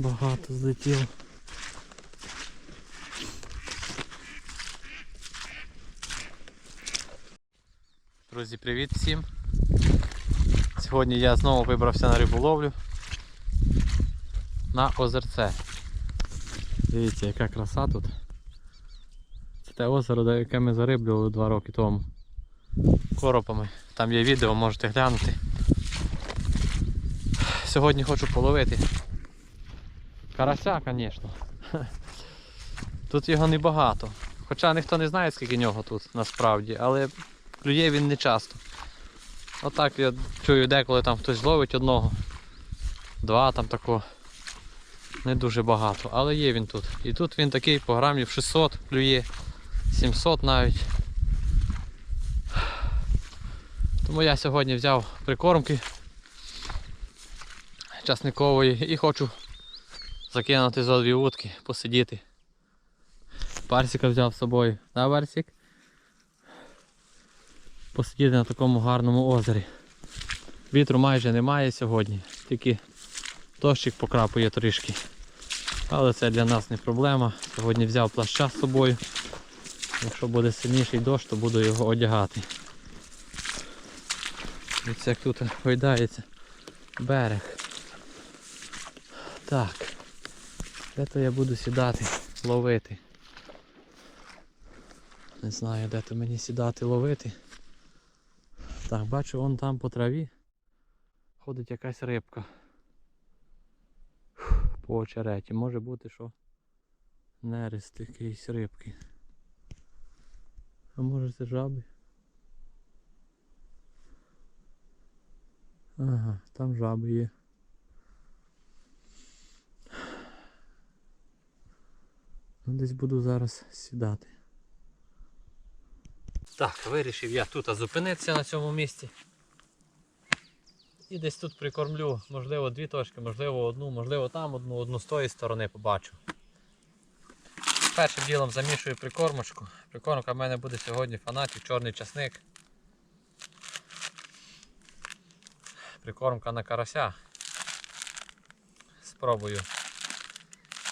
багато злетіло. Друзі, привіт всім! Сьогодні я знову вибрався на риболовлю на озерце. Дивіться, яка краса тут. Це те озеро, яке ми зариблювали два роки тому. Коропами. Там є відео, можете глянути. Сьогодні хочу половити. Карася, звісно. Тут його небагато. Хоча ніхто не знає, скільки нього тут насправді, але клює він не часто. Отак я чую деколи там хтось ловить одного, два там такого. Не дуже багато, але є він тут. І тут він такий по грамів 600 клює, 700 навіть. Тому я сьогодні взяв прикормки часникової і хочу закинути зо дві утки, посидіти. Барсика взяв з собою, да, Барсик? Посидіти на такому гарному озері. Вітру майже немає сьогодні, тільки дощик покрапує трішки. Але це для нас не проблема. Сьогодні взяв плаща з собою. Якщо буде сильніший дощ, то буду його одягати. Ось як тут гойдається берег. Так. Де то я буду сідати, ловити. Не знаю, де то мені сідати ловити. Так, бачу, вон там по траві ходить якась рибка. По очереті. Може бути, що нерест якийсь рибки. А може це жаби? Ага, там жаби є. Ну, Десь буду зараз сідати. Так, вирішив я тут зупинитися на цьому місці. І десь тут прикормлю, можливо, дві точки, можливо, одну, можливо там одну, одну з тої сторони побачу. Першим ділом замішую прикормочку. Прикормка в мене буде сьогодні фанатів, чорний часник. Прикормка на карася. Спробую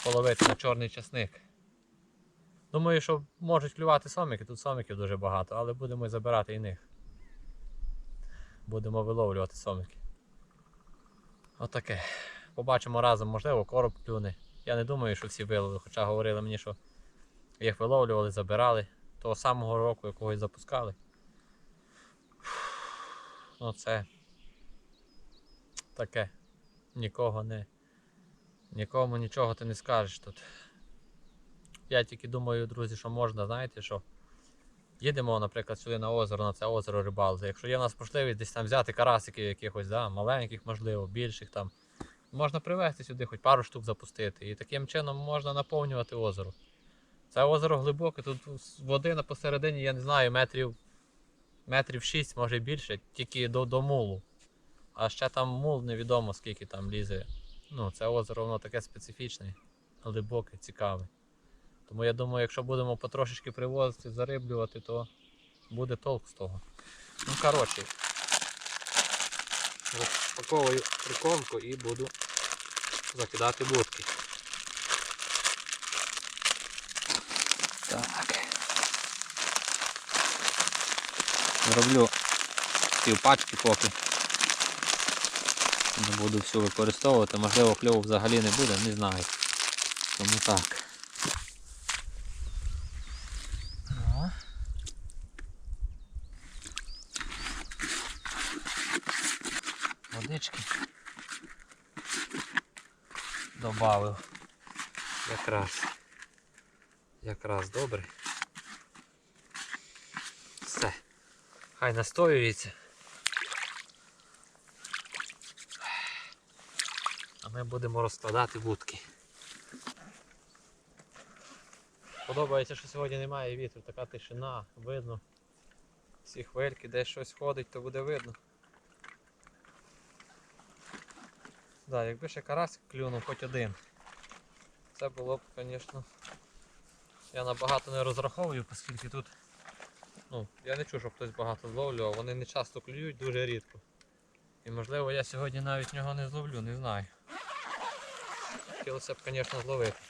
половити на чорний часник. Думаю, що можуть клювати сомики, тут сомиків дуже багато, але будемо забирати і них. Будемо виловлювати сомики. Отаке. Побачимо разом, можливо, короб клюне. Я не думаю, що всі виловили, хоча говорили мені, що їх виловлювали, забирали. Того самого року якогось запускали. Ну це таке. Нікого не. Нікому нічого ти не скажеш тут. Я тільки думаю, друзі, що можна, знаєте що? Їдемо, наприклад, сюди на озеро, на це озеро рибалити. Якщо є в нас можливість десь там взяти карасиків якихось, да, маленьких, можливо, більших там. Можна привезти сюди, хоч пару штук запустити. І таким чином можна наповнювати озеро. Це озеро глибоке, тут води на посередині, я не знаю, метрів метрів 6, може більше, тільки до, до мулу. А ще там мул невідомо скільки там лізе. Ну, це озеро воно таке специфічне, глибоке, цікаве. Тому я думаю, якщо будемо потрошечки привозити, зариблювати, то буде толк з того. Ну, коротше, розпаковую прикормку і буду закидати будки. Так. Роблю півпачки поки. Не буду всю використовувати, можливо кльову взагалі не буде, не знаю. Тому так. О. Водички добавив. Якраз. Якраз добре. Все. Хай настоюється. А ми будемо розкладати вудки. Подобається, що сьогодні немає вітру, така тишина, видно. Всі хвильки, десь щось ходить, то буде видно. Да, якби ще карасик клюнув хоч один. Це було б, звісно. Я набагато не розраховую, оскільки тут. Ну, я не чув, щоб хтось багато зловлював, вони не часто клюють, дуже рідко. І можливо я сьогодні навіть нього не зловлю, не знаю. хотілося б, звісно, зловити.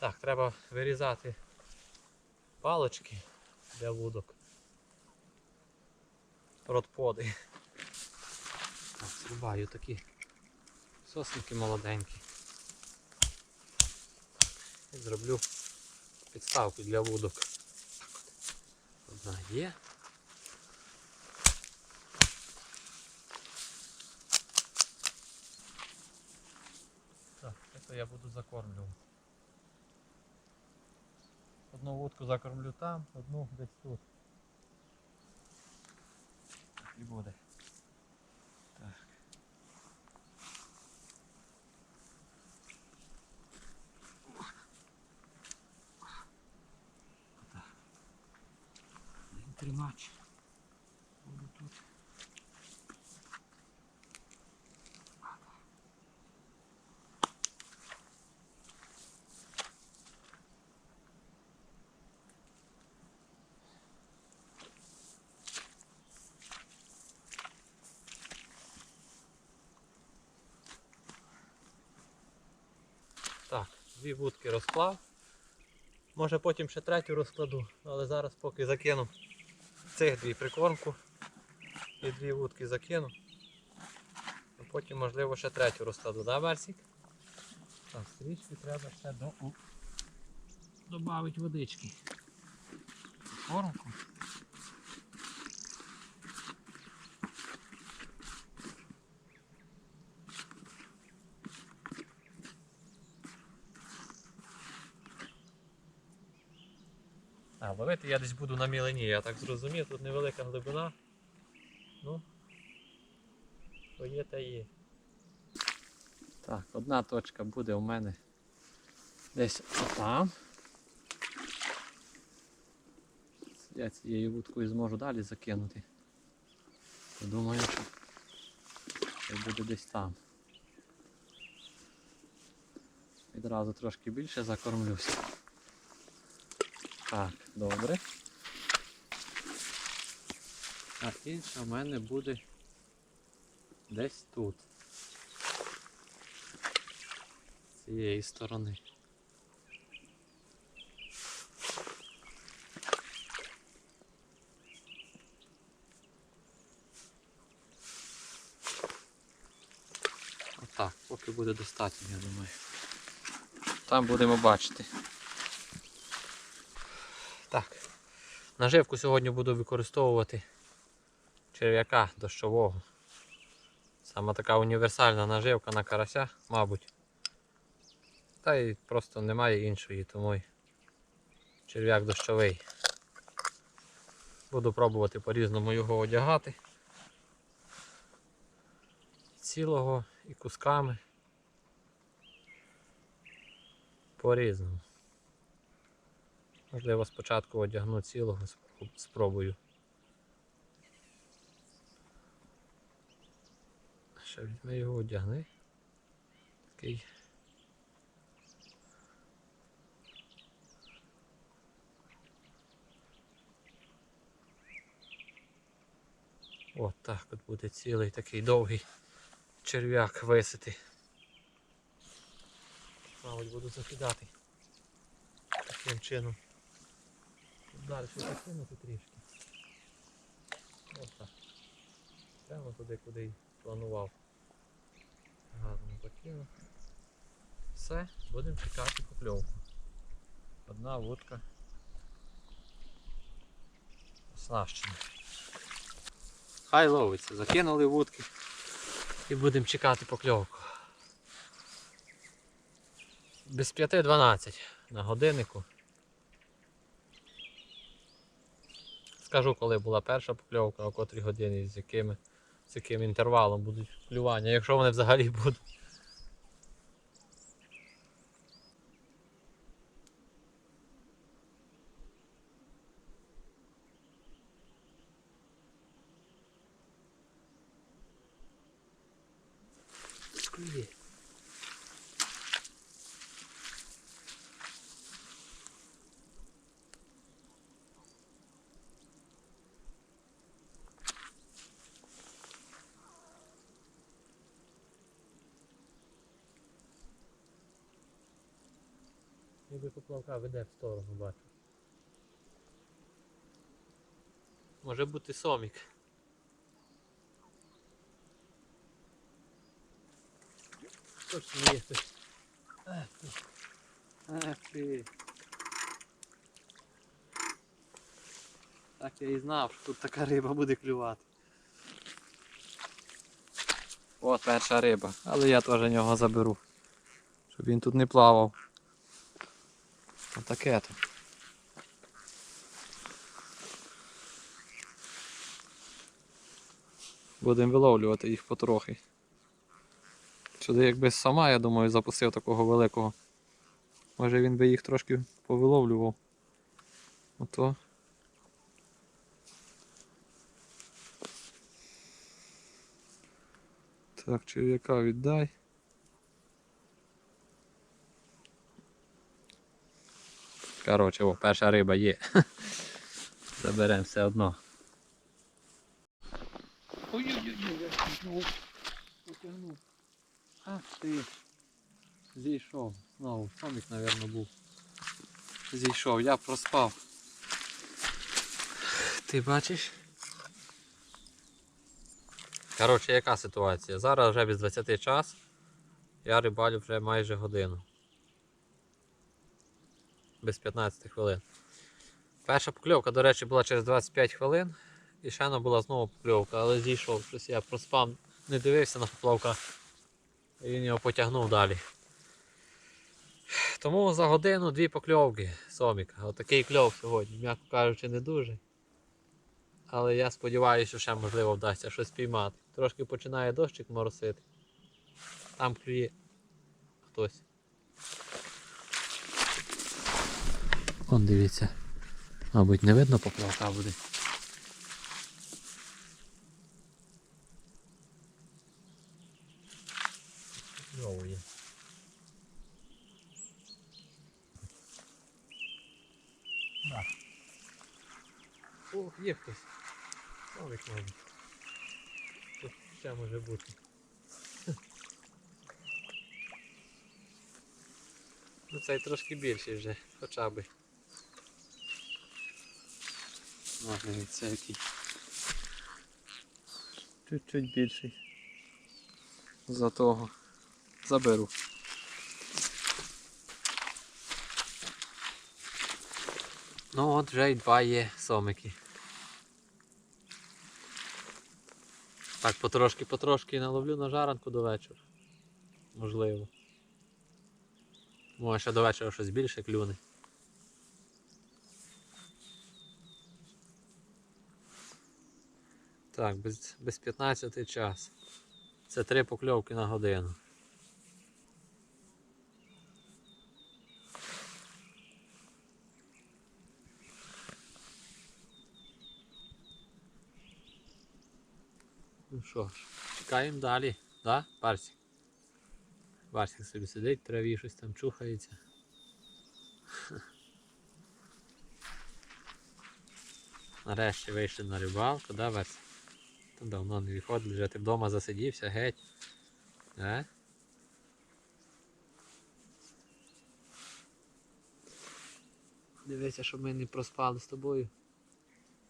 Так, треба вирізати палочки для вудок. Ротподи. Так, зрубаю такі сосники молоденькі. І зроблю підставку для вудок. Одна є. Так, це я буду закормлювати. Одну вудку закормлю там, одну десь тут. Так і буде. Дві вудки розклав. Може потім ще третю розкладу, але зараз поки закину цих дві прикормку і дві вудки закину. А потім можливо ще третю розкладу, да, Барсік? Так, стрічки треба ще до... Добавити водички. Прикормку. Ловити я десь буду на мілині, я так зрозумів, тут невелика глибина. Ну, то є та є. Так, одна точка буде у мене десь там. Я цією вудкою зможу далі закинути. Я Думаю, що це буде десь там. Відразу трошки більше закормлюсь. Так, добре. А інша в мене буде десь тут. З цієї сторони. Отак, поки буде достатньо, я думаю. Там будемо бачити. Так. Наживку сьогодні буду використовувати черв'яка дощового. Саме така універсальна наживка на карася, мабуть. Та й просто немає іншої, тому й черв'як дощовий. Буду пробувати по-різному його одягати. Цілого і кусками. По-різному. Можливо, спочатку одягну цілого, спробую. Ще візьми його одягни. Такий. От так от буде цілий такий довгий черв'як висити. Мабуть, буду закидати таким чином. Далі закинути трішки. Ось так. Прямо туди, куди й планував. Гарно закинув. Все, будемо чекати покльовку. Одна вудка оснащена. Хай ловиться, закинули вудки і будемо чекати покльовку. Без 5.12 на годиннику. Скажу, коли була перша покльовка, о котрій годині, з якими, з яким інтервалом будуть клювання, якщо вони взагалі будуть. Клює. Ніби веде в сторону, бачу. Може бути сомік. Точно є хтось. Ах. Ах ти. Так я і знав, що тут така риба буде клювати. От перша риба, але я теж нього заберу. Щоб він тут не плавав. Отаке то. Будемо виловлювати їх потрохи. Сюди якби сама, я думаю, запустив такого великого. Може він би їх трошки повиловлював. Ото. Так, черв'яка віддай. Коротше, о, перша риба є. Заберемо все одно. Ой-ой-ой, я потягнув. Потягнув. Ах ти. Зійшов. Знову, сомік, мабуть, був. Зійшов, я проспав. Ти бачиш? Коротше, яка ситуація? Зараз вже без 20 час. Я рибалю вже майже годину. Без 15 хвилин. Перша покльовка, до речі, була через 25 хвилин. І ще одна була знову покльовка, але зійшов щось я проспав, не дивився на поплавка. І він його потягнув далі. Тому за годину дві покльовки соміка. Отакий кльов сьогодні, м'яко кажучи, не дуже. Але я сподіваюся, що ще можливо вдасться щось піймати. Трошки починає дощик моросити. Там клює хтось. Он дивіться. Мабуть, не видно поплавка буде. Знову є. О, є хтось. Новик, мабуть. Тут ще може бути. Ну цей трошки більший вже, хоча би. О, дивіться який. Чуть-чуть більший. За того. Заберу. Ну от вже й два є сомики. Так, потрошки-потрошки наловлю на жаранку до вечора. Можливо. Може ще до вечора щось більше клюне. Так, без, без 15 час. Це три покльовки на годину. Ну що ж, чекаємо далі, да, Барсик? Барсик собі сидить, траві щось там чухається. Нарешті вийшли на рибалку, да, Барсик? Та давно не виходив, вже ти вдома засидівся, геть. Е? Дивися, щоб ми не проспали з тобою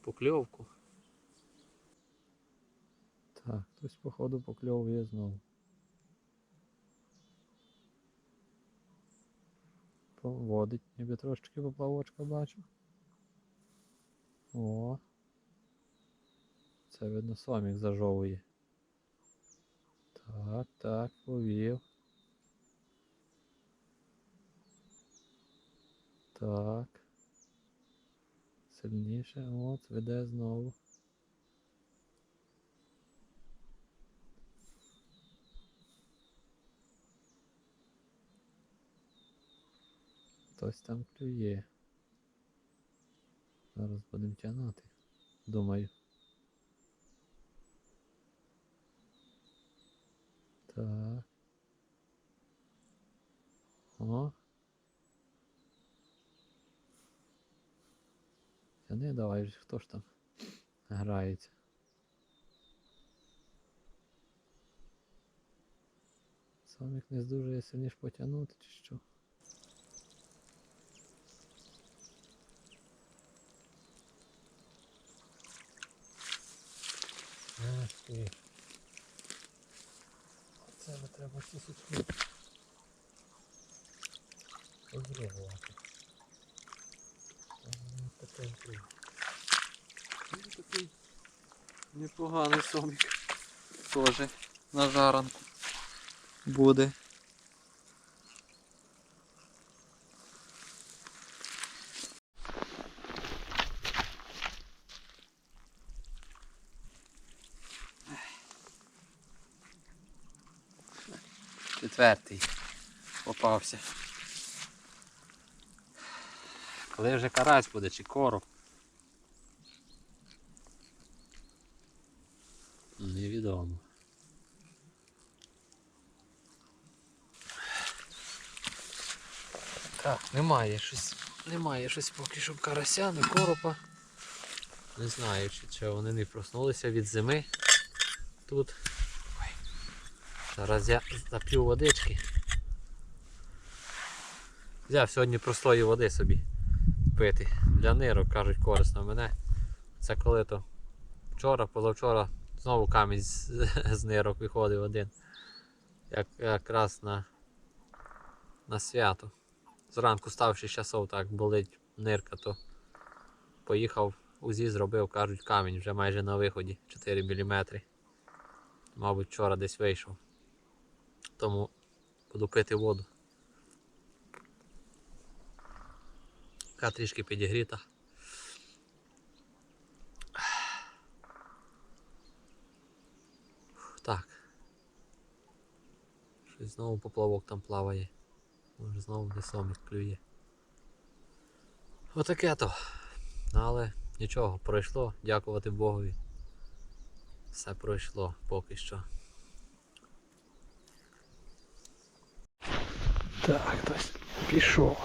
покльовку. Так, хтось походу покльовує знову. Поводить, ніби трошечки поплавочка бачу. О. Це видно сомік зажовує. Так, так, повів. Так. Сильніше, от, веде знову. Хтось там клює. Зараз будемо тягнути. Думаю. Так. О. Я не давай, кто ж там грається. Сомік не здужує сильніше потягнути чи що. Ах. Це треба тисячу. Розривувати. Такий такий непоганий сомік. Теж на жаранку буде. Четвертий попався. Коли вже карась буде чи короб? Невідомо. Так, немає щось. Немає щось поки що карася, не коропа. Не знаю, чи, чи вони не проснулися від зими тут. Зараз я зап'ю водички. Взяв сьогодні простої води собі пити. Для нирок, кажуть, корисно мене. Це коли то вчора, позавчора знову камінь з, з нирок виходив один. Як, якраз на, на свято. Зранку став 6 часов, так болить нирка, то поїхав УЗІ зробив, кажуть, камінь вже майже на виході 4 мм. Мабуть, вчора десь вийшов. Тому буду пити воду. Така трішки підігріта. Так. Щось знову поплавок там плаває. Може знову не сомік клює. Отаке то. Але нічого, пройшло, дякувати Богові. Все пройшло поки що. Так, хтось пішов.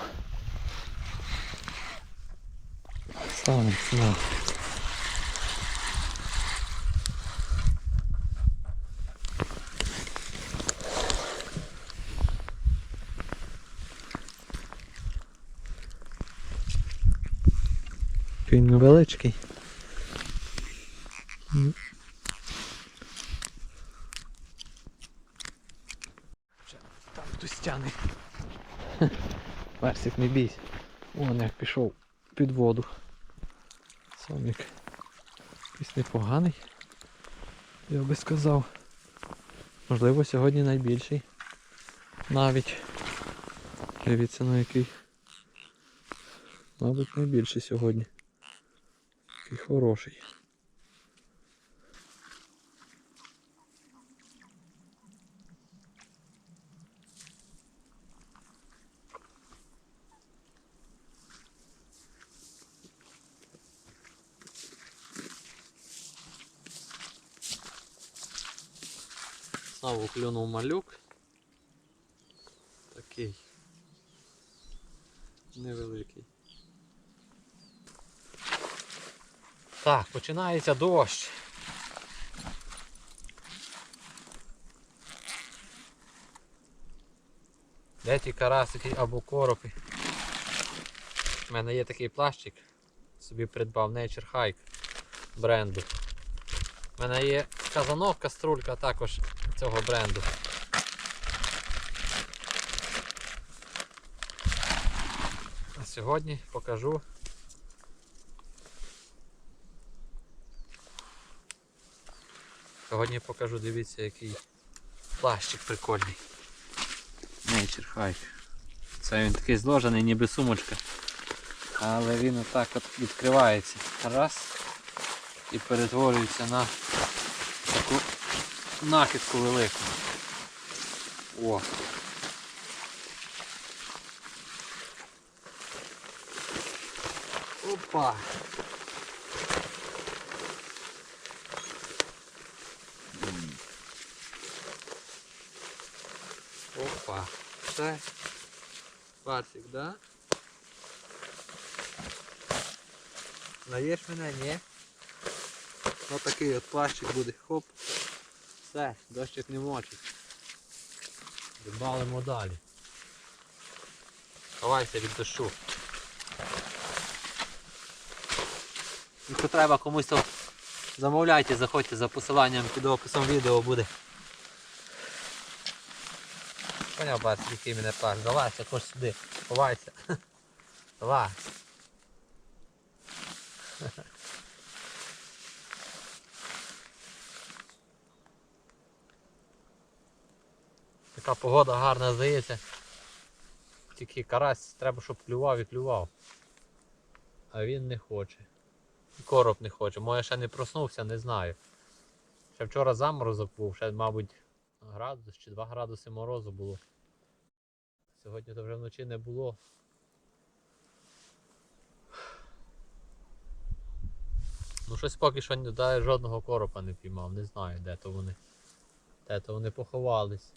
Сам на. Він невеличкий. Там хтось тяне. Персик, не бійся. Вон як пішов під воду. Сомік. Якийсь непоганий. Я би сказав. Можливо, сьогодні найбільший. Навіть. Дивіться на який. Мабуть, найбільший сьогодні. Такий хороший. Знову клюнув малюк. Такий невеликий. Так, починається дощ. Де ті карасики або коропи? У мене є такий плащик. Собі придбав Nature Hike бренду. У мене є казанок, каструлька також цього бренду. А сьогодні покажу Сьогодні покажу, дивіться, який плащик прикольний. Nature Hike. Це він такий зложений, ніби сумочка. Але він отак от відкривається. Раз. І перетворюється на таку накидку велику. О! Опа! Опа! Це парсик, да? Наєш мене, ні? Ось такий от плащик буде, хоп. Все, дощик не мочить. Дбалимо далі. Ховайся від дощу. Якщо треба комусь то Замовляйте, заходьте за посиланням під описом відео буде. Поняв, бац, який мене паш. Залазь, хоч сюди. Ховайся. Давай. Така погода гарна здається. Тільки карась треба, щоб клював і клював. А він не хоче. І короб не хоче. Може ще не проснувся, не знаю. Ще вчора заморозок був, ще, мабуть, градус чи 2 градуси морозу було. Сьогодні то вже вночі не було. Ну щось поки що жодного коропа не піймав, не знаю де то вони. Де то вони поховались.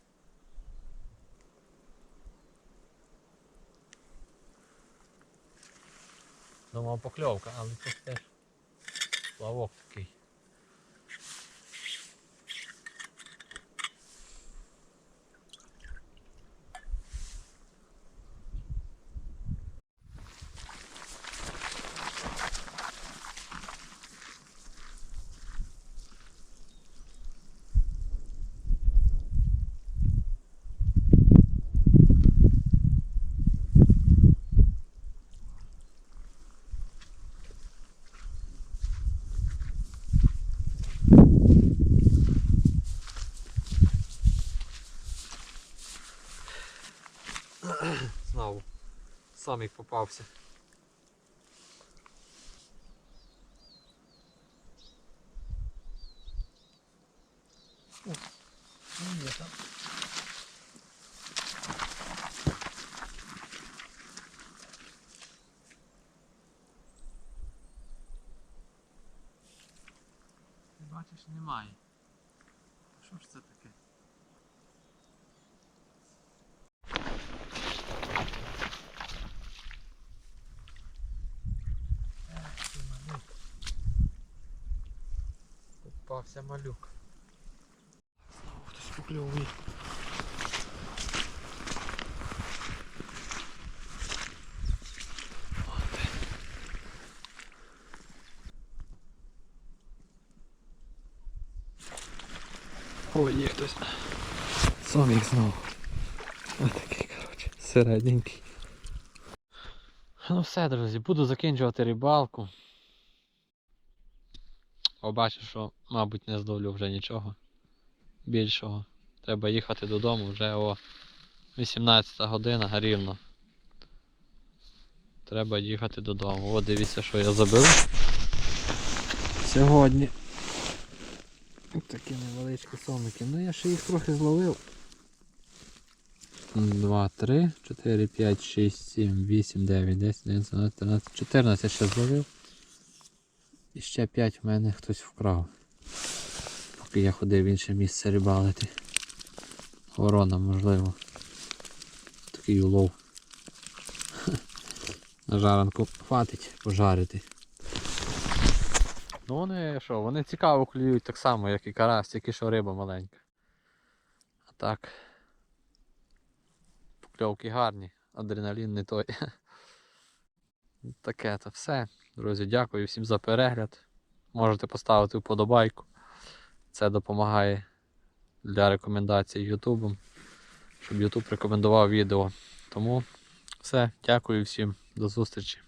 Думав покльовка, але це теж плавок такий. Знову сам їх попався. Є там. Ти бачиш, немає. Що ж це таке? Ех, ти малюк. Попався малюк. Знову хтось покльовує. Ой, є хтось. Сомік знову. Ось такий, коротше, середненький. Ну все, друзі, буду закінчувати рибалку. Побачу, що, мабуть, не здолю вже нічого більшого. Треба їхати додому вже о 18 година рівно. Треба їхати додому. О, дивіться, що я забив. Сьогодні. Такі невеличкі сомики. Ну я ще їх трохи зловив. 2, 3, 4, 5, 6, 7, 8, 9, 10, 11, 12, 13, 14 ще зловив. І ще 5 в мене хтось вкрав. Поки я ходив в інше місце рибалити. Ворона, можливо. Такий улов. На жаранку хватить пожарити. Ну вони що, вони цікаво клюють так само, як і карась, тільки що риба маленька. А так. Покльовки гарні, адреналін не той. Таке то все. Друзі, дякую всім за перегляд. Можете поставити вподобайку. Це допомагає для рекомендацій Ютубом, щоб Ютуб рекомендував відео. Тому все, дякую всім, до зустрічі.